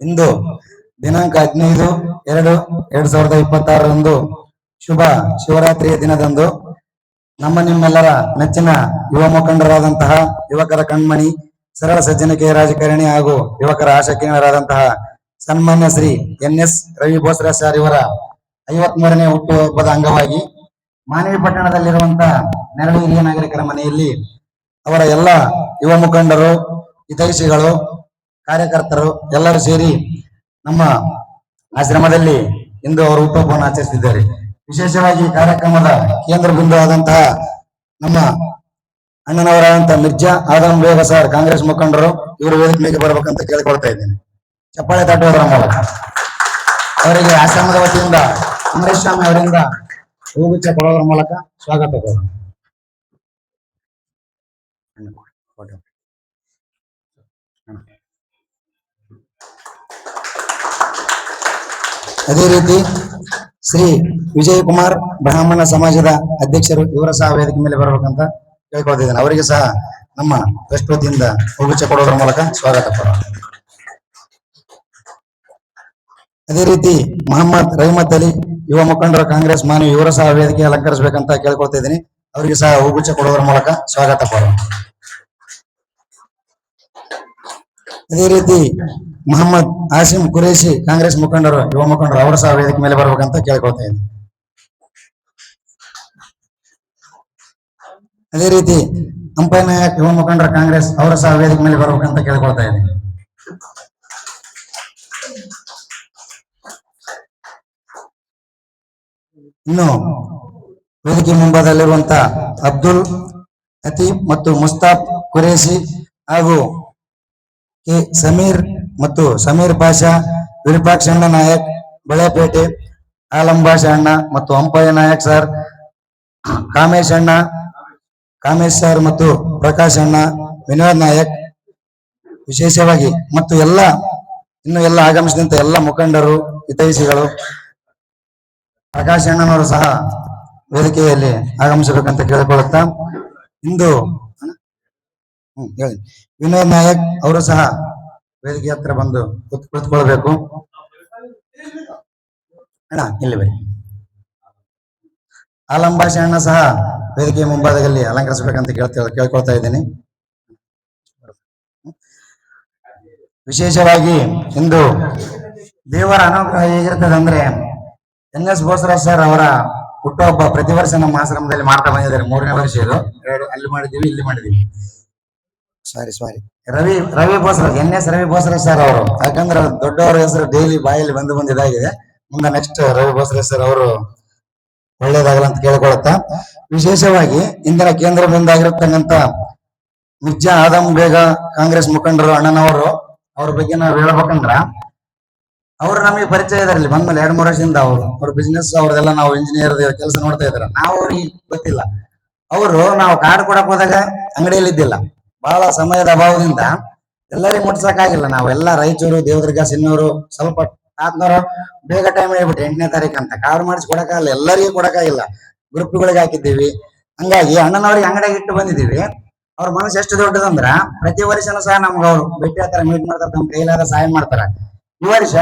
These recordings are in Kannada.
ಇಂದು ದಿನಾಂಕ ಹದಿನೈದು, ಎರಡು, ಎರಡ್ ಸಾವಿರದ ಇಪ್ಪತ್ತಾರರಂದು ಶುಭ ಶಿವರಾತ್ರಿಯ ದಿನದಂದು ನಮ್ಮ ನಿಮ್ಮೆಲ್ಲರ ನೆಚ್ಚಿನ ಯುವ ಮುಖಂಡರಾದಂತಹ ಯುವಕರ ಕಣ್ಮಣಿ, ಸರಳ ಸಜ್ಜನಿಕೆಯ ರಾಜಕಾರಣಿ ಹಾಗೂ ಯುವಕರ ಆಶಾಕಿರಣರಾದಂತಹ ಸನ್ಮಾನ್ಯ ಶ್ರೀ ಎನ್ ಎಸ್ ರವಿ ಬೋಸರಾಜ್ ಇವರ ಐವತ್ಮೂರನೇ ಹುಟ್ಟುಹಬ್ಬದ ಅಂಗವಾಗಿ ಮಾನವಿ ಪಟ್ಟಣದಲ್ಲಿರುವಂತಹ ನೆರಳು ಹಿರಿಯ ನಾಗರಿಕರ ಮನೆಯಲ್ಲಿ ಅವರ ಎಲ್ಲ ಯುವ ಮುಖಂಡರು, ಹಿತೈಷಿಗಳು, ಕಾರ್ಯಕರ್ತರು ಎಲ್ಲರೂ ಸೇರಿ ನಮ್ಮ ಆಶ್ರಮದಲ್ಲಿ ಇಂದು ಅವರು ಹುಟ್ಟುಹಬ್ಬವನ್ನು ಆಚರಿಸಿದ್ದಾರೆ ವಿಶೇಷವಾಗಿ ಕಾರ್ಯಕ್ರಮದ ಕೇಂದ್ರ ಬಿಂದು ಆದಂತಹ ನಮ್ಮ ಅಣ್ಣನವರಾದಂತಹ ಮಿರ್ಜಾ ಆದಂ ಬೇಗ ಸರ್, ಕಾಂಗ್ರೆಸ್ ಮುಖಂಡರು, ಇವರು ವೇದಿಕೆ ಮೇಲೆ ಬರಬೇಕಂತ ಕೇಳಿಕೊಳ್ತಾ ಇದ್ದೇನೆ. ಚಪ್ಪಾಳೆ ತಟ್ಟುವುದರ ಮೂಲಕ. ಅವರಿಗೆ ಆಶ್ರಮದ ವತಿಯಿಂದ ಅಮರೇಶ್ ಸ್ವಾಮಿ ಅವರಿಂದ ಹೂಗುಚ್ಛ ಕೊಡೋದ್ರ ಮೂಲಕ ಸ್ವಾಗತ ಕೋರೋಣ ಅದೇ ರೀತಿ ಶ್ರೀ ವಿಜಯ್ ಕುಮಾರ್ ಬ್ರಾಹ್ಮಣ ಸಮಾಜದ ಅಧ್ಯಕ್ಷರು ಇವರ ಸಹ ವೇದಿಕೆ ಮೇಲೆ ಬರಬೇಕಂತ ಕೇಳ್ಕೊಳ್ತಿದ್ದೇನೆ. ಅವರಿಗೆ ಸಹ ನಮ್ಮ ಟ್ರಸ್ಟ್ ವತಿಯಿಂದ ಕೊಡೋದ್ರ ಮೂಲಕ ಸ್ವಾಗತ. ಅದೇ ರೀತಿ ಮೊಹಮ್ಮದ್ ರಹಮತ್ ಅಲಿ ಯುವ ಮುಖಂಡರ, ಕಾಂಗ್ರೆಸ್ ಮಾನ್ಯ ಇವರ ಸಹ ವೇದಿಕೆ ಅಲಂಕರಿಸಬೇಕಂತ ಕೇಳ್ಕೊಳ್ತಾ ಇದ್ದೀನಿ ಅವರಿಗೆ ಸಹ ಹೂಗುಚ್ಛ ಕೊಡೋದ್ರ ಮೂಲಕ ಸ್ವಾಗತ. ಅದೇ ರೀತಿ ಮೊಹಮ್ಮದ್ ಆಸಿಮ್ ಕುರೇಶಿ, ಕಾಂಗ್ರೆಸ್ ಮುಖಂಡರು, ಯುವ ಮುಖಂಡರು, ಅವರ ಸಹ ವೇದಿಕೆ ಮೇಲೆ ಬರ್ಬೇಕಂತ ಕೇಳ್ಕೊಳ್ತಾ ಇದ್ದೀನಿ. ಅದೇ ರೀತಿ ಅಂಪೈ ನಾಯಕ್, ಯುವ ಮುಖಂಡರು, ಕಾಂಗ್ರೆಸ್, ಅವರ ಸಹ ವೇದಿಕೆ ಮೇಲೆ ಬರ್ಬೇಕಂತ ಕೇಳ್ಕೊಳ್ತಾ ಇದ್ದೀನಿ. ಇನ್ನು ವೇದಿಕೆ ಮುಂಭಾಗದಲ್ಲಿರುವಂತ ಅಬ್ದುಲ್ ಅತೀಬ್ ಮತ್ತು ಮುಸ್ತಾಫ್ ಕುರೇಶಿ ಹಾಗೂ ಕೆ ಸಮೀರ್ ಮತ್ತು ಸಮೀರ್ ಪಾಷಾ ವಿರೂಪಾಕ್ಷಣ್ಣ ನಾಯಕ್, ಬಳೆಪೇಟೆ ಆಲಂಬಾಷ ಅಣ್ಣ ಮತ್ತು ಅಂಪಯ್ಯ ನಾಯಕ್ ಸರ್ ಕಾಮೇಶ್ ಅಣ್ಣ, ಕಾಮೇಶ್ ಸರ್ ಮತ್ತು ಪ್ರಕಾಶ್ ಅಣ್ಣ, ವಿನೋದ್ ನಾಯಕ್. ವಿಶೇಷವಾಗಿ ಮತ್ತು ಎಲ್ಲ, ಇನ್ನು ಎಲ್ಲ ಆಗಮಿಸಿದಂತ ಎಲ್ಲ ಮುಖಂಡರು, ಹಿತೈಷಿಗಳು, ಪ್ರಕಾಶ್ ಅಣ್ಣನವರು ಸಹ ವೇದಿಕೆಯಲ್ಲಿ ಆಗಮಿಸಬೇಕಂತ ಕೇಳಿಕೊಳ್ಳುತ್ತಾ, ಇಂದು ವಿನೋದ್ ನಾಯಕ್ ಅವರು ಸಹ ವೇದಿಕೆ ಹತ್ರ ಬಂದು ಕುಳಿತುಕೊಳ್ಬೇಕು ಅಣ್ಣ, ಇಲ್ಲಿ ಬರಿ ಆಲಂಬಾಷೆ ಅಣ್ಣ ಸಹ ವೇದಿಕೆ ಮುಂಭಾಗದಲ್ಲಿ ಅಲಂಕರಿಸಬೇಕಂತ ಕೇಳ್ತಾ ಕೇಳ್ಕೊಳ್ತಾ ಇದ್ದೀನಿ. ವಿಶೇಷವಾಗಿ ಇಂದು ದೇವರ ಅನುಗ್ರಹ ಹೇಗಿರ್ತದೆ ಅಂದ್ರೆ ಎನ್ ಎಸ್ ಬೋಸರಾಜ್ ಸರ್ ಅವರ ಹುಟ್ಟುಹಬ್ಬ ಪ್ರತಿ ವರ್ಷ ನಮ್ಮ ಆಶ್ರಮದಲ್ಲಿ ಮಾಡ್ತಾ ಬಂದಿದ್ದಾರೆ ಮೂರನೇ ವರ್ಷ ಇದು. ಎರಡು ಅಲ್ಲಿ ಮಾಡಿದೀವಿ ಇಲ್ಲಿ ಮಾಡಿದೀವಿ sorry sorry Ravi Ravi Bosaraj N S Ravi Bosaraj sir ಅವರು. ಯಾಕಂದ್ರೆ ದೊಡ್ಡವರ ಹೆಸರು ಡೈಲಿ ಬಾಯಲ್ಲಿ ಬಂದು ಬಂದು ಇದಾಗಿದೆ. ಮುಂದೆ ನೆಕ್ಸ್ಟ್ ರವಿ ಬೋಸರಾಜ್ ಸರ್ ಅವರು ಒಳ್ಳೇದಾಗಲ್ಲ ಅಂತ ಕೇಳ್ಕೊಳುತ್ತಾ. ವಿಶೇಷವಾಗಿ ಇಂದಿನ ಕೇಂದ್ರ ಬಂದಾಗಿರತಕ್ಕಂತ ಮಿರ್ಜಾ ಆದಮ್ ಬೇಗ ಕಾಂಗ್ರೆಸ್ ಮುಖಂಡರು ಅಣ್ಣನವರು, ಅವ್ರ ಬಗ್ಗೆ ನಾವು ಹೇಳ್ಬೇಕಂದ್ರ ಅವ್ರು ನಮಗೆ ಪರಿಚಯ ಇದಾರಲ್ಲಿ ಬಂದ್ಮೇಲೆ ಎರಡ್ ಮೂರು ವರ್ಷದಿಂದ ಅವರು. ಅವ್ರ ಬಿಸ್ನೆಸ್ ಅವ್ರದೆಲ್ಲ ನಾವು ಇಂಜಿನಿಯರ್ ಕೆಲಸ ನೋಡ್ತಾ ಇದಾರೆ. ನಾವು ಅವ್ರಿಗೆ ಗೊತ್ತಿಲ್ಲ. ಅವರು, ನಾವು ಕಾರ್ಡ್ ಕೊಡಕ್ ಹೋದಾಗ ಅಂಗಡಿಯಲ್ಲಿ ಇದ್ದಿಲ್ಲ ಬಹಳ ಸಮಯದ ಅಭಾವದಿಂದ ಎಲ್ಲರಿಗೂ ಮುಟ್ಸಕ್ಕಾಗಿಲ್ಲ ಆಗಿಲ್ಲ ಎಲ್ಲ ರಾಯಚೂರು ದೇವದುರ್ಗ, ಸಿನ್ನೂರು, ಸ್ವಲ್ಪ ಆತ್ನೂರು ಬೇಗ ಟೈಮ್ ಹೇಳ್ಬಿಟ್ಟು ಎಂಟನೇ ತಾರೀಕು ಅಂತ ಕಾರ್ ಮಾಡಿಸಿ ಕೊಡಕ್ಕಾಗಲ್ಲ ಎಲ್ಲರಿಗೂ ಕೊಡಕ್ಕಾಗಿಲ್ಲ. ಗ್ರೂಪ್ಗಳಿಗೆ ಹಾಕಿದ್ದೀವಿ. ಹಂಗಾಗಿ ಅಣ್ಣನವ್ರಿಗೆ ಅಂಗಡಿಗೆ ಇಟ್ಟು ಬಂದಿದ್ದೀವಿ. ಅವ್ರ ಮನಸ್ಸು ಎಷ್ಟು ದೊಡ್ಡದಂದ್ರ ಪ್ರತಿ ವರ್ಷನೂ ಸಹ ನಮ್ಗೆ ಅವ್ರು ಭೇಟಿ ಹತ್ರ ಮೀಟ್ ಮಾಡ್ತಾರೆ ನಮ್ ಕೈಲಾದ ಸಹಾಯ ಮಾಡ್ತಾರ. ಈ ವರ್ಷ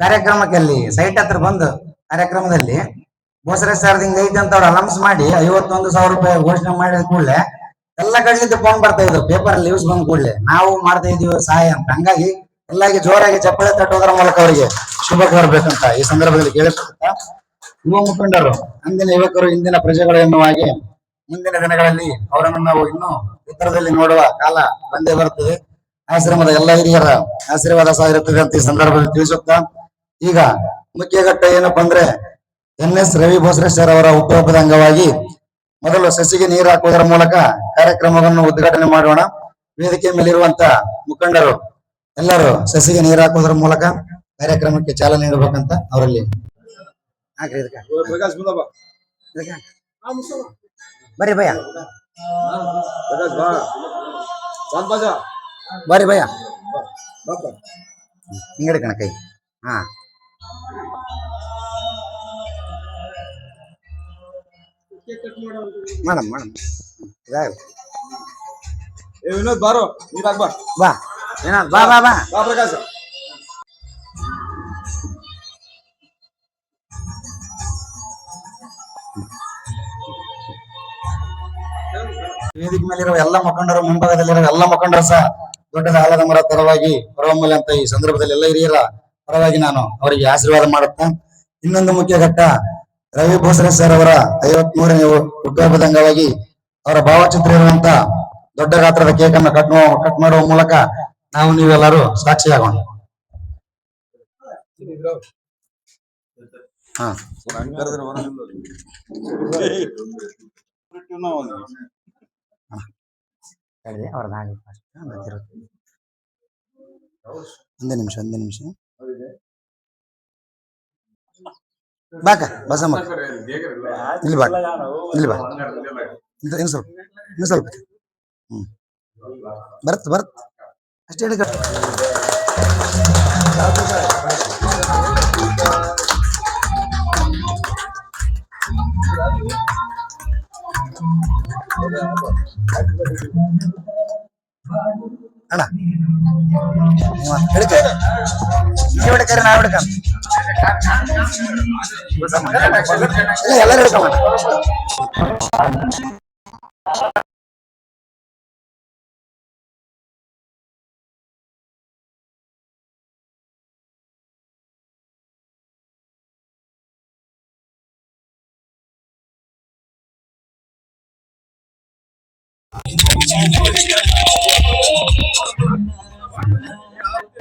ಕಾರ್ಯಕ್ರಮಕ್ಕೆ ಅಲ್ಲಿ ಸೈಟ್ ಹತ್ರ ಬಂದು ಕಾರ್ಯಕ್ರಮದಲ್ಲಿ ಬೋಸರೆ ಸರ್ದಿಂದ ಐತೆ ಅಂತ ಅವ್ರು ಅನೌನ್ಸ್ ಮಾಡಿ ಐವತ್ತೊಂದು ಸಾವಿರ ರೂಪಾಯಿ ಘೋಷಣೆ ಮಾಡಿದ ಕೂಡಲೇ ಎಲ್ಲ ಕಡೆಯಿಂದ ಫೋನ್ ಬರ್ತಾ ಇದ್ರು. ಪೇಪರ್ ನ್ಯೂಸ್ ಬಂದ್ ಕೂಡಲೇ. ನಾವು ಮಾಡ್ತಾ ಇದೀವಿ ಸಹಾಯ ಅಂತ. ಹಂಗಾಗಿ ಎಲ್ಲಾಗಿ ಜೋರಾಗಿ ಚಪ್ಪಳೆ ತಟ್ಟೋದ್ರ ಮೂಲಕ ಅವರಿಗೆ ಶುಭ ಕೋರ್ಬೇಕಂತ ಈ ಸಂದರ್ಭದಲ್ಲಿ ಕೇಳಿಸ್ಕೊಂತ ಯುವ ಮುಖಂಡರು, ಅಂದಿನ ಯುವಕರು, ಇಂದಿನ ಪ್ರಜೆಗಳು ಎನ್ನುವ ಹಾಗೆ ಮುಂದಿನ ದಿನಗಳಲ್ಲಿ ಅವರನ್ನು ನಾವು ಇನ್ನೂ ಎತ್ತರದಲ್ಲಿ ನೋಡುವ ಕಾಲ ಬಂದೇ ಬರುತ್ತದೆ ಆಶ್ರಮದ ಎಲ್ಲ ಹಿರಿಯರ ಆಶೀರ್ವಾದ ಸಹ ಇರುತ್ತದೆ ಅಂತ ಈ ಸಂದರ್ಭದಲ್ಲಿ ತಿಳಿಸುತ್ತಾ. ಈಗ ಮುಖ್ಯ ಘಟ್ಟ ಏನಪ್ಪಾ ಅಂದ್ರೆ ಎನ್ ಎಸ್ ರವಿ ಬೋಸರೇಶ್ವರ್ ಅವರ ಉಪಯೋಗದ ಅಂಗವಾಗಿ ಮೊದಲು ಸಸಿಗೆ ನೀರು ಹಾಕುವುದರ ಮೂಲಕ ಕಾರ್ಯಕ್ರಮವನ್ನು ಉದ್ಘಾಟನೆ ಮಾಡೋಣ. ವೇದಿಕೆ ಮೇಲಿರುವಂತ ಮುಖಂಡರು ಎಲ್ಲರೂ ಸಸಿಗೆ ನೀರು ಹಾಕುವುದರ ಮೂಲಕ ಕಾರ್ಯಕ್ರಮಕ್ಕೆ ಚಾಲನೆ ನೀಡಬೇಕಂತ ಅವರಲ್ಲಿ. ಬರ್ರಿ ಭಯ ಬರ್ರಿ ಭಯ ಹಿಂಗಡೆ ಹಿಂಗಡಿ ಕಣ ಕೈ. ಹಾ. Madam madam. ಇದಾಗಲ್ಲ ಏ ವಿನೋದ್ ಬಾರೋ. ನೀರಾಗ್ ಬಾ. ಬಾ. ಏನ ಬಾ ಬಾ ಬಾ. ಬಾ ಪ್ರಕಾಶ್. ವೇದಿಕೆ ಮೇಲಿರುವ ಎಲ್ಲ ಮುಖಂಡರು ಮುಂಭಾಗದಲ್ಲಿರುವ ಎಲ್ಲ ಮುಖಂಡರು ಸಹ ದೊಡ್ಡದ ಆಲದ ಮರ ತರವಾಗಿ ಹೊರಹೊಮ್ಮಲಿ ಅಂತ ಈ ಸಂದರ್ಭದಲ್ಲಿ ಎಲ್ಲ ಹಿರಿಯರ ಪರವಾಗಿ ನಾನು ಅವರಿಗೆ ಆಶೀರ್ವಾದ ಮಾಡುತ್ತಾ ಇನ್ನೊಂದು ಮುಖ್ಯ ಘಟ್ಟ ರವಿ ಬೋಸರೆ ಸರ್ ಅವರ ಐವತ್ ಮೂರನೇ ಹುಟ್ಟುಹಬ್ಬದ ಅಂಗವಾಗಿ ಅವರ ಭಾವಚಿತ್ರ ಇರುವಂತ ದೊಡ್ಡ ಗಾತ್ರದ ಕೇಕ್ ಅನ್ನು ಕಟ್ ಕಟ್ ಮಾಡುವ ಮೂಲಕ ನಾವು ನೀವೆಲ್ಲರೂ ಸಾಕ್ಷಿಯಾಗೋಣ. ಒಂದೇ ನಿಮಿಷ ಒಂದೇ ನಿಮಿಷ. ಬಾಕ ಬಸಮ್ಮ ಇಲ್ಲಿ ಬಾ ಇಲ್ಲಿ ಬಾ ಇನ್ನು ಇನ್ನು ಸ್ವಲ್ಪ ಇನ್ನು ಸ್ವಲ್ಪ ಹ್ಮ್ ಬರತ್ ಬರತ್ ಅಷ್ಟೇ ಹೇಳಿ ಅಣ್ಣ ನೀವು ಹಿಡ್ಕ ನೀವು ಹಿಡ್ಕರಿ ನಾ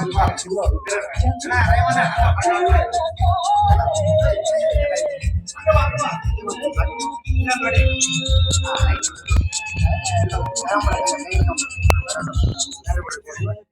ಇಲ್ಲ ಎಲ್ಲರೂ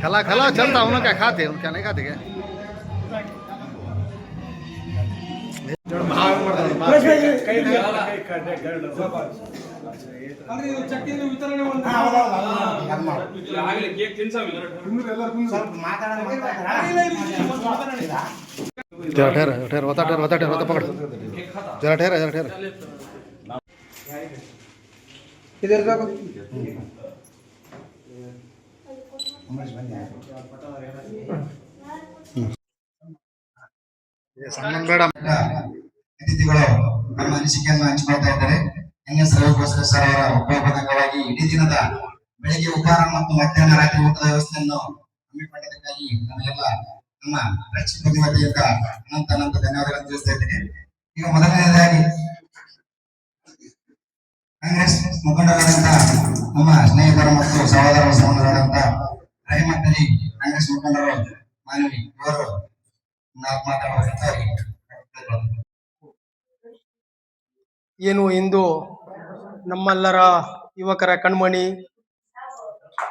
खला खला चलता उन्होंने क्या खाते उन क्या नहीं खाते क्या? जरा ठहर ठहर होता ठहर होता ठहर होता पकड़ जरा ठहर जरा ठहर ये सम्मान मैडम ಅತಿಥಿಗಳು ನಮ್ಮ ಅನಿಸಿಕೆಯನ್ನು ಹಂಚಿಕೊಳ್ತಾ ಇದ್ದಾರೆ ಎನ್ ಎಸ್ ರವಿಗೋಸ್ಕರ ಸರ್ ಅವರ ಹುಟ್ಟುಹಬ್ಬದ ಅಂಗವಾಗಿ ಇಡೀ ದಿನದ ಬೆಳಿಗ್ಗೆ ಉಪಹಾರ ಮತ್ತು ಮಧ್ಯಾಹ್ನ ರಾತ್ರಿ ಊಟದ ವ್ಯವಸ್ಥೆಯನ್ನು ಹಮ್ಮಿಕೊಂಡಿದ್ದಕ್ಕಾಗಿ ನಮಗೆಲ್ಲ ನಮ್ಮ ರಕ್ಷಿತ ವತಿಯಿಂದ ಅನಂತ ಅನಂತ ಧನ್ಯವಾದಗಳನ್ನು ತಿಳಿಸ್ತಾ ಇದ್ದೇನೆ. ಈಗ ಮೊದಲನೆಯದಾಗಿ ಕಾಂಗ್ರೆಸ್ ಮುಖಂಡರಾದಂತ ನಮ್ಮ ಸ್ನೇಹಿತರು ಮತ್ತು ಸಹೋದರ ಸಹೋದರರಾದಂತ ರಹಿಮತ್ ಕಾಂಗ್ರೆಸ್ ಮುಖಂಡರು, ಮಾನವಿ ಇವರು ಏನು ಇಂದು ನಮ್ಮೆಲ್ಲರ ಯುವಕರ ಕಣ್ಮಣಿ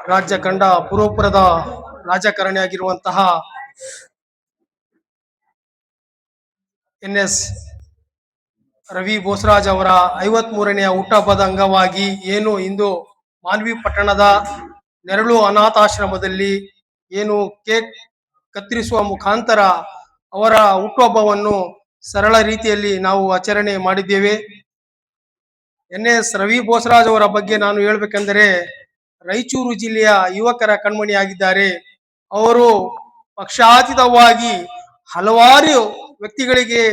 ರಾಜ್ಯ ಕಂಡ ಪೂರ್ವಪುರದ ರಾಜಕಾರಣಿಯಾಗಿರುವಂತಹ ಎನ್ ಎಸ್ ರವಿ ಬೋಸರಾಜ್ ಅವರ ಐವತ್ ಮೂರನೆಯ ಹುಟ್ಟಹಬ್ಬದ ಅಂಗವಾಗಿ ಏನು ಇಂದು ಮಾನ್ವಿ ಪಟ್ಟಣದ ನೆರಳು ಅನಾಥಾಶ್ರಮದಲ್ಲಿ ಏನು ಕೇಕ್ ಕತ್ತರಿಸುವ ಮುಖಾಂತರ ಅವರ ಹುಟ್ಟುಹಬ್ಬವನ್ನು ಸರಳ ರೀತಿಯಲ್ಲಿ ನಾವು ಆಚರಣೆ ಮಾಡಿದ್ದೇವೆ. ಎನ್ ಎಸ್ ರವಿ ಬೋಸರಾಜ್ ಅವರ ಬಗ್ಗೆ ನಾನು ಹೇಳ್ಬೇಕೆಂದರೆ ರಾಯಚೂರು ಜಿಲ್ಲೆಯ ಯುವಕರ ಕಣ್ಮಣಿಯಾಗಿದ್ದಾರೆ. ಅವರು ಪಕ್ಷಾತೀತವಾಗಿ ಹಲವಾರು ವ್ಯಕ್ತಿಗಳಿಗೆ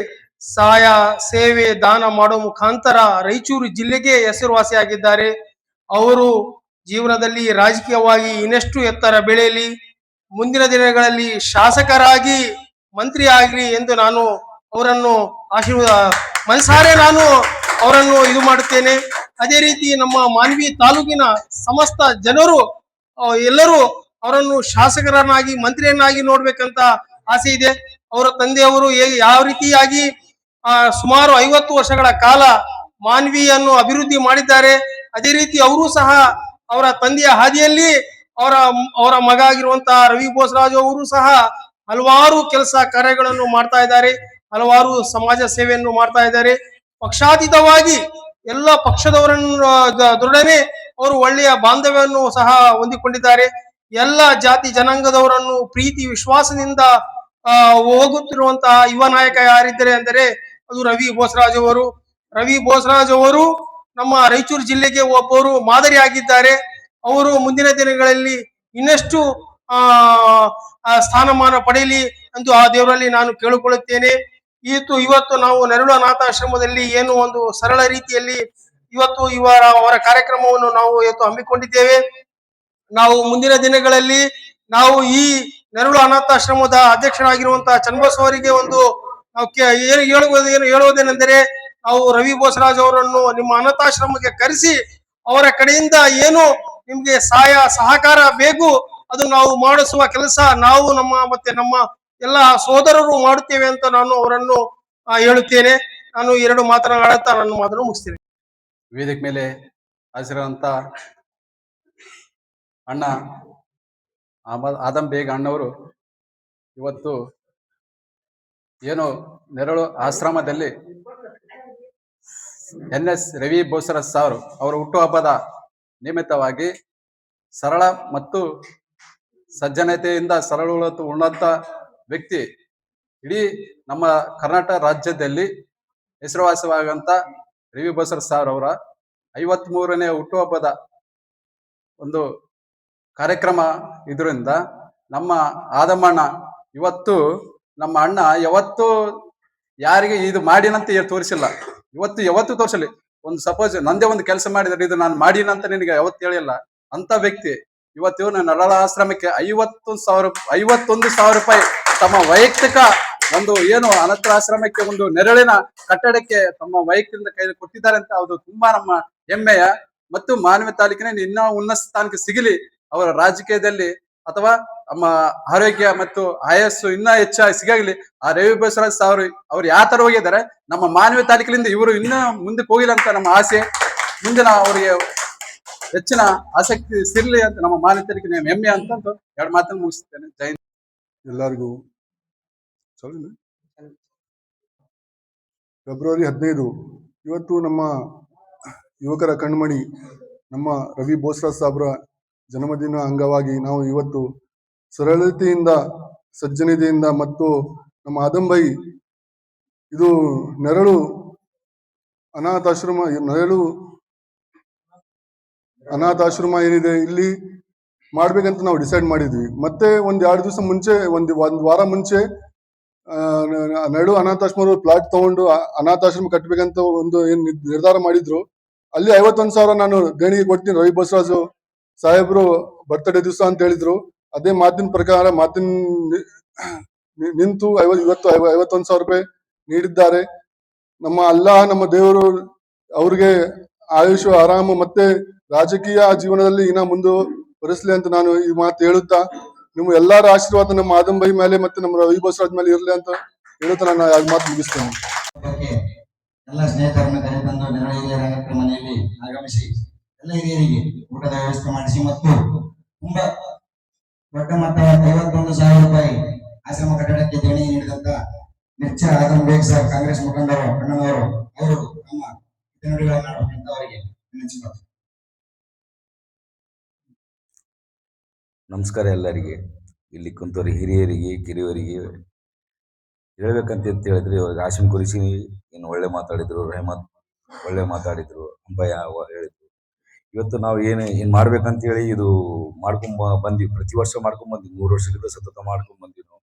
ಸಹಾಯ, ಸೇವೆ, ದಾನ ಮಾಡುವ ಮುಖಾಂತರ ರಾಯಚೂರು ಜಿಲ್ಲೆಗೆ ಹೆಸರುವಾಸಿಯಾಗಿದ್ದಾರೆ ಅವರು ಜೀವನದಲ್ಲಿ ರಾಜಕೀಯವಾಗಿ ಇನ್ನಷ್ಟು ಎತ್ತರ ಬೆಳೆಯಲಿ, ಮುಂದಿನ ದಿನಗಳಲ್ಲಿ ಶಾಸಕರಾಗಿ ಮಂತ್ರಿ ಆಗಲಿ ಎಂದು ನಾನು ಅವರನ್ನು ಆಶೀರ್ವಾದ ಮನಸಾರೆ ನಾನು ಅವರನ್ನು ಇದು ಮಾಡುತ್ತೇನೆ. ಅದೇ ರೀತಿ ನಮ್ಮ ಮಾನ್ವಿ ತಾಲೂಕಿನ ಸಮಸ್ತ ಜನರು ಎಲ್ಲರೂ ಅವರನ್ನು ಶಾಸಕರನ್ನಾಗಿ, ಮಂತ್ರಿಯನ್ನಾಗಿ ನೋಡ್ಬೇಕಂತ ಆಸೆ ಇದೆ. ಅವರ ತಂದೆಯವರು ಯಾವ ರೀತಿಯಾಗಿ ಸುಮಾರು ಐವತ್ತು ವರ್ಷಗಳ ಕಾಲ ಮಾನ್ವಿಯನ್ನು ಅಭಿವೃದ್ಧಿ ಮಾಡಿದ್ದಾರೆ. ಅದೇ ರೀತಿ ಅವರು ಸಹ ಅವರ ತಂದೆಯ ಹಾದಿಯಲ್ಲಿ ಅವರ ಅವರ ಮಗ ಆಗಿರುವಂತಹ ರವಿ ಬೋಸರಾಜ್ ಅವರು ಸಹ ಹಲವಾರು ಕೆಲಸ ಕಾರ್ಯಗಳನ್ನು ಮಾಡ್ತಾ ಇದ್ದಾರೆ. ಹಲವಾರು ಸಮಾಜ ಸೇವೆಯನ್ನು ಮಾಡ್ತಾ ಇದ್ದಾರೆ. ಪಕ್ಷಾತೀತವಾಗಿ ಎಲ್ಲ ಪಕ್ಷದವರನ್ನು ದೊಡನೆ ಅವರು ಒಳ್ಳೆಯ ಬಾಂಧವ್ಯವನ್ನು ಸಹ ಹೊಂದಿಕೊಂಡಿದ್ದಾರೆ. ಎಲ್ಲ ಜಾತಿ ಜನಾಂಗದವರನ್ನು ಪ್ರೀತಿ, ವಿಶ್ವಾಸದಿಂದ ಹೋಗುತ್ತಿರುವಂತಹ ಯುವ ನಾಯಕ ಯಾರಿದ್ದಾರೆ ಅಂದರೆ ಅದು ರವಿ ಬೋಸರಾಜ್ ಅವರು. ರವಿ ಬೋಸರಾಜ್ ಅವರು ನಮ್ಮ ರಾಯಚೂರು ಜಿಲ್ಲೆಗೆ ಒಬ್ಬರು ಮಾದರಿಯಾಗಿದ್ದಾರೆ ಅವರು ಮುಂದಿನ ದಿನಗಳಲ್ಲಿ ಇನ್ನಷ್ಟು ಆ, ಸ್ಥಾನಮಾನ ಪಡೆಯಲಿ ಎಂದು ಆ ದೇವರಲ್ಲಿ ನಾನು ಕೇಳಿಕೊಳ್ಳುತ್ತೇನೆ. ಇವತ್ತು ಇವತ್ತು ನಾವು ನೆರಳು ಅನಾಥಾಶ್ರಮದಲ್ಲಿ ಏನು ಒಂದು ಸರಳ ರೀತಿಯಲ್ಲಿ ಇವತ್ತು ಇವರ ಅವರ ಕಾರ್ಯಕ್ರಮವನ್ನು ನಾವು ಇವತ್ತು ಹಮ್ಮಿಕೊಂಡಿದ್ದೇವೆ. ನಾವು ಮುಂದಿನ ದಿನಗಳಲ್ಲಿ ನಾವು ಈ ನೆರಳು ಅನಾಥಾಶ್ರಮದ ಅಧ್ಯಕ್ಷರಾಗಿರುವಂತಹ ಚನ್ನಬಸ್ ಅವರಿಗೆ ಒಂದು ಏನು ಹೇಳುವುದು ಏನು ಹೇಳುವುದೇನೆಂದರೆ ನಾವು ರವಿ ಬೋಸರಾಜ್ ಅವರನ್ನು ನಿಮ್ಮ ಅನಾಥಾಶ್ರಮಕ್ಕೆ ಕರೆಸಿ ಅವರ ಕಡೆಯಿಂದ ಏನು ನಿಮ್ಗೆ ಸಹಾಯ ಸಹಕಾರ ಬೇಕು ಅದು ನಾವು ಮಾಡಿಸುವ ಕೆಲಸ ನಾವು ನಮ್ಮ ಮತ್ತೆ ನಮ್ಮ ಎಲ್ಲ ಸೋದರರು ಮಾಡುತ್ತೇವೆ ಅಂತ ನಾನು ಅವರನ್ನು ಹೇಳುತ್ತೇನೆ. ನಾನು ಎರಡು ಮಾತನಾಡುತ್ತಾ ನನ್ನ ಮಾತನ್ನು ಮುಗಿಸ್ತೇನೆ. ವೇದಿಕೆ ಮೇಲೆ ಹಾಜರಂತ ಅಣ್ಣ ಆದಂ ಬೇಗ್ ಅಣ್ಣವರು ಇವತ್ತು ಏನು ನೆರಳು ಆಶ್ರಮದಲ್ಲಿ ಎನ್ ಎಸ್ ರವಿ ಬೋಸರಸ್ ಸಾರು ಅವರ ಹುಟ್ಟುಹಬ್ಬದ ನಿಮಿತ್ತವಾಗಿ ಸರಳ ಮತ್ತು ಸಜ್ಜನತೆಯಿಂದ ಸರಳ ಉಳ್ಳಂತ ವ್ಯಕ್ತಿ ಇಡೀ ನಮ್ಮ ಕರ್ನಾಟಕ ರಾಜ್ಯದಲ್ಲಿ ಹೆಸರುವಾಸವಾಗಂತ ರವಿ ಬಸರ್ ಸಾರ್ ಅವರ ಐವತ್ ಮೂರನೇ ಹುಟ್ಟುಹಬ್ಬದ ಒಂದು ಕಾರ್ಯಕ್ರಮ ಇದರಿಂದ ನಮ್ಮ ಆದಮಣ್ಣ ಇವತ್ತು ನಮ್ಮ ಅಣ್ಣ ಯಾವತ್ತು ಯಾರಿಗೆ ಇದು ಮಾಡಿನಂತ ತೋರಿಸಿಲ್ಲ. ಇವತ್ತು ಯಾವತ್ತು ತೋರಿಸಲಿ. ಒಂದು ಸಪೋಸ್ ನಂದೇ ಒಂದು ಕೆಲಸ ಮಾಡಿದ್ರೆ ಇದು ನಾನು ಮಾಡಿನಂತ ನಿನಗೆ ಯಾವತ್ತು ಹೇಳಿಲ್ಲ. ಅಂತ ವ್ಯಕ್ತಿ ಇವತ್ತು ಇವನು ನರಳ ಆಶ್ರಮಕ್ಕೆ ಐವತ್ತು ಸಾವಿರ, ಐವತ್ತೊಂದು ಸಾವಿರ ರೂಪಾಯಿ ತಮ್ಮ ವೈಯಕ್ತಿಕ ಒಂದು ಏನು ಅನಂತರ ಆಶ್ರಮಕ್ಕೆ ಒಂದು ನೆರಳಿನ ಕಟ್ಟಡಕ್ಕೆ ತಮ್ಮ ವೈಯಕ್ತಿಕ ಕೈ ಕೊಟ್ಟಿದ್ದಾರೆ ಅಂತ ಅದು ತುಂಬಾ ನಮ್ಮ ಹೆಮ್ಮೆಯ ಮತ್ತು ಮಾನವ ತಾಲೂಕಿನ ಇನ್ನ ಉನ್ನತ ಸ್ಥಾನಕ್ಕೆ ಸಿಗಲಿ ಅವರ ರಾಜಕೀಯದಲ್ಲಿ ಅಥವಾ ನಮ್ಮ ಆರೋಗ್ಯ ಮತ್ತು ಆಯಸ್ಸು ಇನ್ನ ಹೆಚ್ಚಾಗಿ ಸಿಗಲಿ ಆ ರವಿ ಬಸವರಾಜ್ ಅವರು ಅವ್ರು ಯಾವ ತರ ಹೋಗಿದ್ದಾರೆ, ನಮ್ಮ ಮಾನವ ತಾಲೂಕಿನಿಂದ ಇವರು ಇನ್ನ ಮುಂದಕ್ಕೆ ಹೋಗಿಲ್ಲ ಅಂತ ನಮ್ಮ ಆಸೆ, ಮುಂದಿನ ಅವರಿಗೆ ಹೆಚ್ಚಿನ ಆಸಕ್ತಿ ಸಿರ್ಲಿ ಅಂತ ನಮ್ಮ ಮಾನವ ತಾಲೂಕಿನ ಹೆಮ್ಮೆ ಅಂತಂದು ಎರಡು ಮಾತನ್ನು ಮುಗಿಸ್ತೇನೆ ಜೈ ಹಿಂದ್. ಎಲ್ಲರಿಗೂ sorry. ಫೆಬ್ರವರಿ ಹದಿನೈದು ಇವತ್ತು ನಮ್ಮ ಯುವಕರ ಕಣ್ಮಣಿ ನಮ್ಮ ರವಿ ಬೋಸ್ರಾಜ್ ಸಾಬ್ರ ಜನ್ಮದಿನ ಅಂಗವಾಗಿ ನಾವು ಇವತ್ತು ಸರಳತೆಯಿಂದ ಸಜ್ಜನತೆಯಿಂದ ಮತ್ತು ನಮ್ಮ ಆದಂಬೈ ಇದು ನೆರಳು ಅನಾಥಾಶ್ರಮ ನೆರಳು ಅನಾಥಾಶ್ರಮ ಏನಿದೆ ಇಲ್ಲಿ ಮಾಡ್ಬೇಕಂತ ನಾವು ಡಿಸೈಡ್ ಮಾಡಿದ್ವಿ. ಮತ್ತೆ ಒಂದ್ ಎರಡು ದಿವಸ ಮುಂಚೆ, ಒಂದ್ ಒಂದ್ ವಾರ ಮುಂಚೆ ನಡು ಅನಾಥಾಶ್ರಮ ಪ್ಲಾಟ್ ತಗೊಂಡು ಅನಾಥಾಶ್ರಮ ಕಟ್ಟಬೇಕಂತ ಒಂದು ಏನ್ ನಿರ್ಧಾರ ಮಾಡಿದ್ರು. ಅಲ್ಲಿ ಐವತ್ತೊಂದು ಸಾವಿರ ನಾನು ದೇಣಿಗೆ ಕೊಡ್ತೀನಿ. ರವಿ ಬಸವರಾಜು ಸಾಹೇಬ್ರು ಬರ್ತಡೇ ದಿವಸ ಅಂತ ಹೇಳಿದ್ರು. ಅದೇ ಮಾತಿನ ಪ್ರಕಾರ ಮಾತಿನ ನಿಂತು ಐವತ್, ಇವತ್ತು ಐವ- ಐವತ್ತೊಂದು ಸಾವಿರ ರೂಪಾಯಿ ನೀಡಿದ್ದಾರೆ. ನಮ್ಮ ಅಲ್ಲಾ, ನಮ್ಮ ದೇವರು ಅವ್ರಿಗೆ ಆಯುಷ್, ಆರಾಮ ಮತ್ತೆ ರಾಜಕೀಯ ಜೀವನದಲ್ಲಿ ಇನ್ನ ಮುಂದುವರಿಸಲಿ ಅಂತ ನಾನು ಈ ಮಾತು ಹೇಳುತ್ತಾ, ನಿಮ್ಮ ಎಲ್ಲರ ಆಶೀರ್ವಾದ ನಮ್ಮ ಆದಂಬೈ ಮೇಲೆ ಮತ್ತೆ ನಮ್ಮ ರವಿ ಬಸವರಾಜ್ ಮೇಲೆ ಇರಲಿ ಅಂತ ಹೇಳುತ್ತಾ ನಾನು ಆ ಮಾತು ಮುಗಿಸ್ತೇನೆ ಎಲ್ಲ ಸ್ನೇಹಿತರನ್ನು ಕರೆತಂದು ನೆರಳಿಗೆ ರಂಗಕ್ಕ ಮನೆಯಲ್ಲಿ ಆಗಮಿಸಿ, ಎಲ್ಲ ಹಿರಿಯರಿಗೆ ಊಟದ ವ್ಯವಸ್ಥೆ ಮಾಡಿಸಿ ಮತ್ತು ತುಂಬಾ ದೊಡ್ಡ ಮಟ್ಟದ ಐವತ್ತೊಂದು ಸಾವಿರ ರೂಪಾಯಿ ಆಶ್ರಮ ಕಟ್ಟಡಕ್ಕೆ ದೇಣಿಗೆ ನೀಡಿದಂತ ಮಿರ್ಚ ಆದಂ ಬೇಗ್ ಸರ್, ಕಾಂಗ್ರೆಸ್ ಮುಖಂಡರು, ಅಣ್ಣನವರು, ಅವರು ನಮ್ಮ ಹಿತನುಡಿಗಳನ್ನಾಡುವಂತ ಅವರಿಗೆ ವಿನಂತಿಸಿಕೊಳ್ಳುತ್ತೇನೆ. ನಮಸ್ಕಾರ ಎಲ್ಲರಿಗೆ. ಇಲ್ಲಿ ಕುಂತವ್ರ ಹಿರಿಯರಿಗೆ, ಕಿರಿಯರಿಗೆ ಹೇಳ್ಬೇಕಂತ ಹೇಳಿದ್ರೆ ಇವಾಗ ಆಶಿಮ್ ಕುರಿಸಿ ಏನು ಒಳ್ಳೆ ಮಾತಾಡಿದ್ರು, ರೆಹಮತ್ ಒಳ್ಳೆ ಮಾತಾಡಿದ್ರು, ಅಂಬಯ್ಯ ಹೇಳಿದ್ರು. ಇವತ್ತು ನಾವು ಏನು, ಏನ್ ಮಾಡ್ಬೇಕಂತ ಹೇಳಿ ಇದು ಮಾಡ್ಕೊಂಬ ಬಂದ್ವಿ. ಪ್ರತಿ ವರ್ಷ ಮಾಡ್ಕೊಂಡ್ ಬಂದ್ವಿ. ಮೂರು ವರ್ಷದಿಂದ ಸತತ ಮಾಡ್ಕೊಂಡ್ ಬಂದ್ವಿ ನಾವು.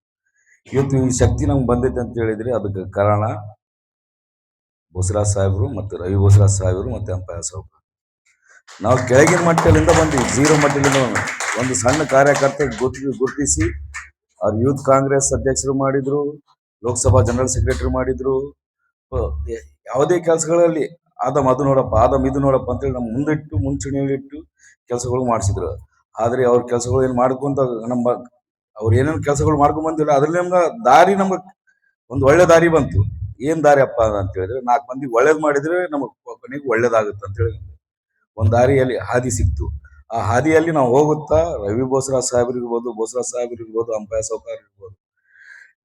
ಇವತ್ತು ಈ ಶಕ್ತಿ ನಮ್ಗೆ ಬಂದೈತೆ ಅಂತ ಹೇಳಿದ್ರೆ ಅದಕ್ಕೆ ಕಾರಣ ಬೋಸರಾಜ್ ಸಾಹೇಬ್ರು ಮತ್ತು ರವಿ ಬೋಸರಾಜ್ ಸಾಹೇಬ್ರು ಮತ್ತೆ ಅಂಬಯ್ಯ ಸಾಹೇಬ್ರು. ನಾವು ಕೆಳಗಿನ ಮಟ್ಟದಿಂದ ಬಂದ್ವಿ. ಜೀರೋ ಮಟ್ಟದಿಂದ. ಒಂದು ಸಣ್ಣ ಕಾರ್ಯಕರ್ತೆ ಗುರ್ತಿ ಗುರುತಿಸಿ ಅವ್ರು ಯೂತ್ ಕಾಂಗ್ರೆಸ್ ಅಧ್ಯಕ್ಷರು ಮಾಡಿದ್ರು, ಲೋಕಸಭಾ ಜನರಲ್ ಸೆಕ್ರೆಟರಿ ಮಾಡಿದ್ರು. ಯಾವುದೇ ಕೆಲಸಗಳಲ್ಲಿ ಆದಮ್ ಅದು ನೋಡಪ್ಪ, ಆದಮ್ ಇದು ನೋಡಪ್ಪ ಅಂತೇಳಿ ನಮ್ಮ ಮುಂದಿಟ್ಟು, ಮುಂಚೂಣಿಯಲ್ಲಿಟ್ಟು ಕೆಲಸಗಳು ಮಾಡಿಸಿದ್ರು. ಆದ್ರೆ ಅವ್ರ ಕೆಲಸಗಳು ಏನ್ ಮಾಡ್ಕೊಂತ ನಮ್ಮ ಅವ್ರು ಏನೇನು ಕೆಲಸಗಳು ಮಾಡ್ಕೊಂಡ್ ಬಂದಿಲ್ಲ, ಅದ್ರಲ್ಲಿ ನಮ್ಗೆ ದಾರಿ ನಮಗೆ ಒಂದು ಒಳ್ಳೆ ದಾರಿ ಬಂತು. ಏನ್ ದಾರಿ ಅಪ್ಪ ಅಂತ ಹೇಳಿದ್ರೆ ನಾಲ್ಕು ಮಂದಿ ಒಳ್ಳೇದ್ ಮಾಡಿದ್ರೆ ನಮಗ್ ಕೊನೆಗೆ ಒಳ್ಳೇದಾಗುತ್ತೆ ಅಂತ ಹೇಳಿ ಒಂದ್ ದಾರಿಯಲ್ಲಿ ಹಾದಿ ಸಿಕ್ತು. ಆ ಹಾದಿಯಲ್ಲಿ ನಾವು ಹೋಗುತ್ತಾ ರವಿ ಬೋಸರಾಜ್ ಸಾಹೇಬ್ರು ಇರ್ಬೋದು ಬೋಸರಾಜ್ ಸಾಹೇಬ್ರು ಇರ್ಬೋದು ಅಂಪಾಯ ಸೌಕಾರ ಇರ್ಬೋದು.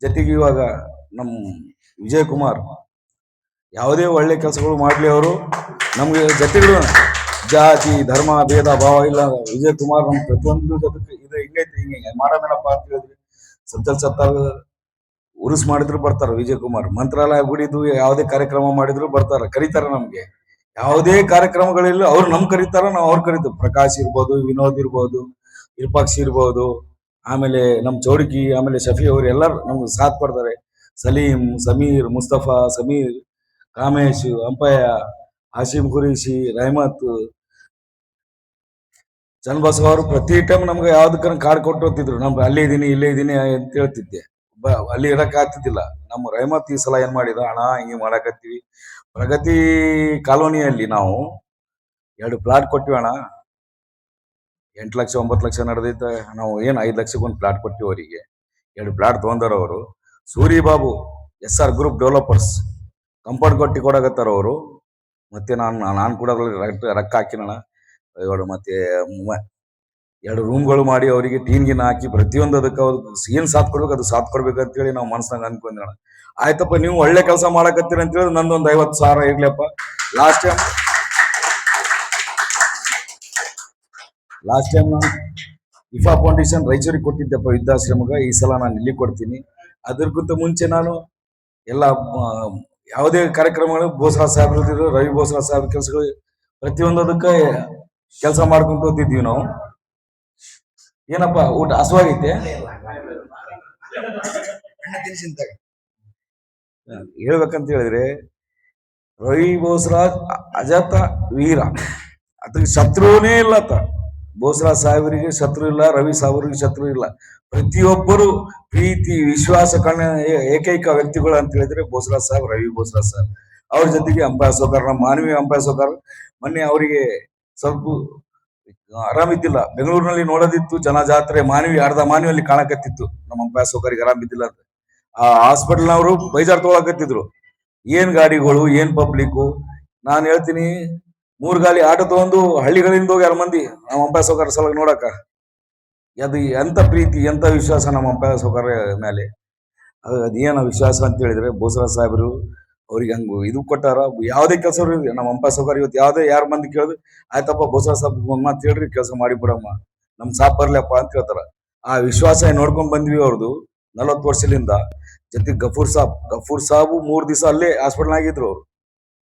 ಜೊತೆಗೆ ಇವಾಗ ನಮ್ಮ ವಿಜಯ್ ಕುಮಾರ್, ಯಾವುದೇ ಒಳ್ಳೆ ಕೆಲಸಗಳು ಮಾಡಲಿ ಅವರು, ನಮಗೆ ಜೊತೆಗಳು ಜಾತಿ, ಧರ್ಮ, ಭೇದ, ಭಾವ ಇಲ್ಲ, ವಿಜಯ್ ಕುಮಾರ್ ನಮ್ ಪ್ರತಿಯೊಂದು ಜೊತೆ ಇದು ಹಿಂಗೈತೆ ಹಿಂಗೆ ಮಾಡಮೇನಪ್ಪ ಅಂತ ಹೇಳಿದ್ರೆ ಸತ್ತಲ್ ಸತ್ತಾಗ ಉರುಸ್ ಮಾಡಿದ್ರು ಬರ್ತಾರ ವಿಜಯ್ ಕುಮಾರ್. ಮಂತ್ರಾಲಯ ಗುಡಿದು ಯಾವುದೇ ಕಾರ್ಯಕ್ರಮ ಮಾಡಿದ್ರು ಬರ್ತಾರ, ಕರೀತಾರ ನಮ್ಗೆ. ಯಾವುದೇ ಕಾರ್ಯಕ್ರಮಗಳಿಲ್ಲ ಅವ್ರು ನಮ್ ಕರೀತಾರ, ನಾವು ಅವ್ರು ಕರೀತೀವಿ. ಪ್ರಕಾಶ್ ಇರ್ಬೋದು, ವಿನೋದ್ ಇರ್ಬೋದು, ವಿರೂಪಾಕ್ಷಿ ಇರ್ಬೋದು, ಆಮೇಲೆ ನಮ್ ಚೌಡಕಿ, ಆಮೇಲೆ ಶಫಿ ಅವರು ಎಲ್ಲರೂ ನಮ್ಗೆ ಸಾಥ್ ಕೊಡ್ತಾರೆ. ಸಲೀಂ, ಸಮೀರ್, ಮುಸ್ತಫಾ, ಸಮೀರ್, ಕಾಮೇಶ್, ಅಂಪಯ್ಯ ಹಾಸಿಂ ಖುರೀಶಿ ರಹಮತ್ ಚನ್ನಬಸವ ಅವರು ಪ್ರತಿ ಟೈಮ್ ನಮ್ಗೆ ಯಾವ್ದಕ್ಕನ ಕಾರ್ಡ್ ಕೊಟ್ಟು ಹೋಗ್ತಿದ್ರು. ನಮ್ಗೆ ಅಲ್ಲೇ ಇದೀನಿ, ಇಲ್ಲೇ ಇದೀನಿ ಅಂತ ಹೇಳ್ತಿದ್ದೆ. ಅಲ್ಲಿ ಇರಕ್ ಆಗ್ತಿದ್ದಿಲ್ಲ. ನಮ್ಮ ರಹಮತ್ ಈ ಸಲ ಏನ್ ಮಾಡಿದ? ಅಣ್ಣ, ಹಿಂಗೆ ಮಾಡಕತ್ತೀವಿ. ಪ್ರಗತಿ ಕಾಲೋನಿಯಲ್ಲಿ ನಾವು ಎರಡು ಪ್ಲಾಟ್ ಕೊಟ್ಟಿವಿ ಅಣ್ಣ. ಎಂಟು ಲಕ್ಷ, ಒಂಬತ್ತು ಲಕ್ಷ ನಡೆದೈತೆ ನಾವು ಏನು ಐದು ಲಕ್ಷಕ್ಕೆ ಒಂದು ಪ್ಲಾಟ್ ಕೊಟ್ಟಿವಿ ಅವರಿಗೆ. ಎರಡು ಪ್ಲಾಟ್ ತೊಗೊಂಡಾರ ಅವರು. Suri Babu S R group developers compound ಕೊಟ್ಟಿ ಕೊಡಕತ್ತಾರ ಅವರು. ಮತ್ತೆ ನಾನು ನಾನು ಕೂಡ ಅದ್ರಲ್ಲಿ ರೊಕ್ಕ ರೊಕ್ಕ ಹಾಕಿನಣ್ಣ ಮತ್ತೆ ಎರಡು ರೂಮ್ಗಳು ಮಾಡಿ ಅವರಿಗೆ ಟೀನ್ ಗಿನ್ ಹಾಕಿ ಪ್ರತಿಯೊಂದು ಅದಕ್ಕೆ ಅವ್ರಿಗೆ ಏನು ಸಾಥ್ ಕೊಡ್ಬೇಕು ಅದು ಸಾಥ್ ಕೊಡ್ಬೇಕು ಅಂತ ಹೇಳಿ ನಾವು ಮನಸ್ನಾಗ ಅನ್ಕೊಂಡಣ ಆಯ್ತಪ್ಪ ನೀವು ಒಳ್ಳೆ ಕೆಲಸ ಮಾಡಕತ್ತೀರ ಅಂತ ಹೇಳಿ ನಂದೊಂದು ಐವತ್ತು ಸಾವಿರ ಇರ್ಲಪ್ಪ ಲಾಸ್ಟ್ ಟೈಮ್ ಲಾಸ್ಟ್ ಟೈಮ್ ನಾನು ಇಫಾ ಫೌಂಡೇಶನ್ ರಾಯಚೂರಿಗೆ ಕೊಟ್ಟಿದ್ದೆಪ್ಪ ವೃದ್ಧಾಶ್ರಮಗ. ಈ ಸಲ ನಾನು ಇಲ್ಲಿ ಕೊಡ್ತೀನಿ. ಅದಕ್ಕಿಂತ ಮುಂಚೆ ನಾನು ಎಲ್ಲ ಯಾವುದೇ ಕಾರ್ಯಕ್ರಮಗಳು ಬೋಸರಾಜ್ ಸಾಹೇಬ್ರು ಇದ್ರು, ರವಿ ಬೋಸರಾಜ್ ಸಾಹೇಬ್ ಕೆಲಸಗಳು ಪ್ರತಿಯೊಂದಕ್ಕ ಕೆಲಸ ಮಾಡ್ಕೊಂತ ಹೋಗ್ತಿದ್ವಿ ನಾವು. ಏನಪ್ಪ ಊಟ ಹಸುವಾಗೈತೆ? ಹೇಳ್ಬೇಕಂತ ಹೇಳಿದ್ರೆ ರವಿ ಬೋಸರಾಜ್ ಅಜಾತ ವೀರ. ಅದಕ್ಕೆ ಶತ್ರುವೇ ಇಲ್ಲ ಆತ ಬೋಸರಾಜ್ ಸಾಹೇಬರಿಗೆ ಶತ್ರು ಇಲ್ಲ, ರವಿ ಸಾಹೇಬರಿಗೆ ಶತ್ರು ಇಲ್ಲ. ಪ್ರತಿಯೊಬ್ಬರು ಪ್ರೀತಿ, ವಿಶ್ವಾಸ ಕಣ ಏಕೈಕ ವ್ಯಕ್ತಿಗಳು ಅಂತ ಹೇಳಿದ್ರೆ ಬೋಸರಾಜ್ ಸಾಹೇಬ್, ರವಿ ಬೋಸರಾಜ್ ಸಾಹೇಬ್. ಅವ್ರ ಜೊತೆಗೆ ಅಂಪಾಯ ನಮ್ಮ ಮಾನವಿ ಅಂಪಾಯ ಸೌಕರ್ ಮೊನ್ನೆ ಅವರಿಗೆ ಸ್ವಲ್ಪ ಆರಾಮಿದ್ದಿಲ್ಲ ಬೆಂಗಳೂರಿನಲ್ಲಿ ನೋಡೋದಿತ್ತು ಜನ ಜಾತ್ರೆ ಮಾನವಿ, ಅರ್ಧ ಮಾನವಿಯಲ್ಲಿ ಕಾಣಕತ್ತಿತ್ತು. ನಮ್ಮ ಅಂಪಾಯ ಸೌಕರ್ಗೆ ಆರಾಮಿದ್ದಿಲ್ಲ ಅಂತ. ಆ ಹಾಸ್ಪಿಟಲ್ನವರು ಬೈಜಾರ್ ತಗೊಳಕತ್ತಿದ್ರು. ಏನ್ ಗಾಡಿಗಳು, ಏನ್ ಪಬ್ಲಿಕ್ ನಾನ್ ಹೇಳ್ತೀನಿ, ಮೂರ್ ಗಾಲಿ ಆಟೋ ತಗೊಂಡು ಹಳ್ಳಿಗಳಿಂದ ಹೋಗ್ಯಾರ ಮಂದಿ ನಮ್ಮ ಅಂಪಾಯ ಸೌಕರ್ಯ ಸಲ ನೋಡಕ ಅದು ಎಂತ ಪ್ರೀತಿ, ಎಂತ ವಿಶ್ವಾಸ ನಮ್ಮ ಅಂಪಾಯ ಸೌಕರ್ಯ ಮೇಲೆ ಅದು ಅದೇನ ವಿಶ್ವಾಸ ಅಂತ ಹೇಳಿದ್ರೆ ಬೋಸರಾಜ್ ಸಾಹೇಬರು ಅವ್ರಿಗೆ ಹಂಗು ಇದು ಕೊಟ್ಟಾರ, ಯಾವುದೇ ಕೆಲಸ ನಮ್ಮ ಅಂಪಾಯ ಸೌಕರ್ಯ ಇವತ್ತು ಯಾವುದೇ ಯಾರ ಮಂದಿ ಕೇಳಿದ್ರು, ಆಯ್ತಪ್ಪ ಬೋಸರಾಜ್ ಸಾಹೇಬ್ ಒಂದ್ ಮಾತು ಹೇಳ್ರಿ, ಕೆಲಸ ಮಾಡಿ ಬಿಡಮ್ಮ. ನಮ್ ಸಾಪ್ ಬರ್ಲಪ್ಪ ಅಂತ ಹೇಳ್ತಾರ. ಆ ವಿಶ್ವಾಸ ನೋಡ್ಕೊಂಡ್ ಬಂದ್ವಿ ಅವ್ರದ್ದು ನಲವತ್ತು ವರ್ಷದಿಂದ ಜೊತೆಗೆ ಗಫೂರ್ ಸಾಬ್, ಗಫೂರ್ ಸಾಬು ಮೂರ್ ದಿವಸ ಅಲ್ಲೇ ಹಾಸ್ಪಿಟಲ್ ಆಗಿದ್ರು ಅವ್ರು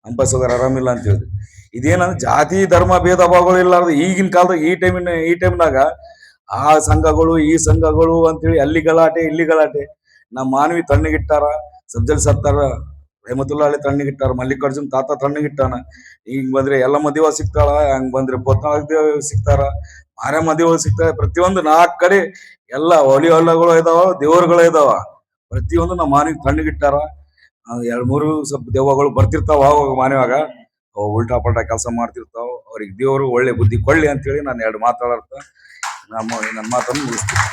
ಅಂಬಾಸೋಗರ್ ಆರಾಮಿಲ್ಲ ಅಂತ ಹೇಳಿದ್ರು. ಇದೇನಂದ್ರೆ ಜಾತಿ, ಧರ್ಮ, ಭೇದ ಭಾವಗಳು ಇಲ್ಲಾರ್ದು. ಈಗಿನ ಕಾಲದಾಗ ಈ ಟೈಮಿನ ಈ ಟೈಮ್ನಾಗ ಆ ಸಂಘಗಳು, ಈ ಸಂಘಗಳು ಅಂತೇಳಿ ಅಲ್ಲಿ ಗಲಾಟೆ, ಇಲ್ಲಿ ಗಲಾಟೆ. ನಮ್ಮ ಮಾನವಿ ತಣ್ಣಗಿಟ್ಟಾರ ಸಬ್ಜಲ್ ಸತ್ತಾರ ರೇಮತುಲ್ಲಾ ಹಳ್ಳಿ ತಣ್ಣಗಿಟ್ಟಾರ, ಮಲ್ಲಿಕಾರ್ಜುನ್ ತಾತ ತಣ್ಣಗಿಟ್ಟಾನ. ಹಿಂಗ್ ಬಂದ್ರೆ ಎಲ್ಲ ದೇವ ಸಿಗ್ತಾಳ, ಹಂಗ್ ಬಂದ್ರೆ ಬೋತ್ನಾಳ್ ದೇವ ಸಿಗ್ತಾರ, ಮಾರಮ್ಮ ದೇವ ಸಿಗ್ತಾರ. ಪ್ರತಿಯೊಂದು ನಾಲ್ಕು ಕಡೆ ಎಲ್ಲ ಹೊಳಿ ಹೊಲಗಳು ಇದಾವ, ದೇವರುಗಳು ಇದಾವ. ಪ್ರತಿಯೊಂದು ನಮ್ಮ ಮಾನಿಗೆ ತಣ್ಣಗಿಟ್ಟಾರ ಎರಡ್ ಮೂರು ಸ್ವಲ್ಪ ದೆವ್ವಗಳು ಬರ್ತಿರ್ತಾವ ಅವಾಗ ಮಾನವಾಗ ಅವು ಉಲ್ಟಾ ಪಲ್ಟಾ ಕೆಲಸ ಮಾಡ್ತಿರ್ತಾವ. ಅವ್ರಿಗೆ ದೇವರು ಒಳ್ಳೆ ಬುದ್ಧಿ ಕೊಳ್ಳಿ ಅಂತೇಳಿ ನಾನು ಎರಡು ಮಾತಾಡರ್ತ ನಮ್ಮ ನನ್ನ ಮಾತನ್ನು ಮುಗಿಸ್ತೀನಿ.